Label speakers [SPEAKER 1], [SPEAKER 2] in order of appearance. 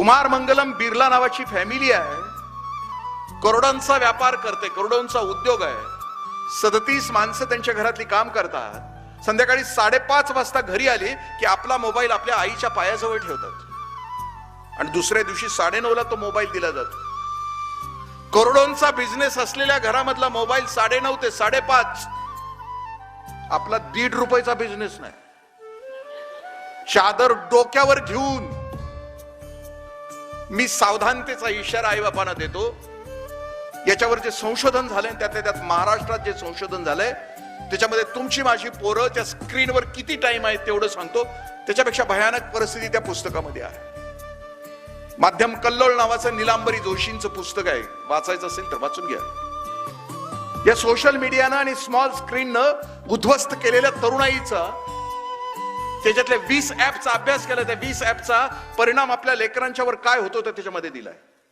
[SPEAKER 1] कुमार मंगलम बिर्ला नावाची फॅमिली आहे. करोडांचा व्यापार करते करोडोंचा उद्योग आहे. सदतीस माणसं त्यांच्या घरातली काम करतात. संध्याकाळी साडेपाच वाजता घरी आली की आपला मोबाईल आपल्या आईच्या पायाजवळ ठेवतात. आणि दुसऱ्या दिवशी साडेनऊला तो मोबाईल दिला जातो. करोडोंचा बिझनेस असलेल्या घरामधला मोबाईल साडेनऊ ते साडेपाच. आपला दीड रुपयाचा बिझनेस नाही. चादर डोक्यावर घेऊन मी सावधानतेचा इशारा आई बापांना देतो. याच्यावर जे संशोधन झालंय त्यातल्या त्यात महाराष्ट्रात जे संशोधन झालंय त्याच्यामध्ये तुमची माझी पोरं त्या स्क्रीनवर किती टाइम आहे तेवढं सांगतो. त्याच्यापेक्षा भयानक परिस्थिती त्या पुस्तकामध्ये आहे. माध्यम कल्लोळ नावाचं निलांबरी जोशींचं पुस्तक आहे. वाचायचं असेल तर वाचून घ्या. या सोशल मीडियानं आणि स्मॉल स्क्रीननं उद्ध्वस्त केलेल्या तरुणाईचा त्याच्यातल्या वीस ऍपचा अभ्यास केला त्या वीस ऍपचा परिणाम आपल्या लेकरांच्यावर काय होतो तर त्याच्यामध्ये दिलाय.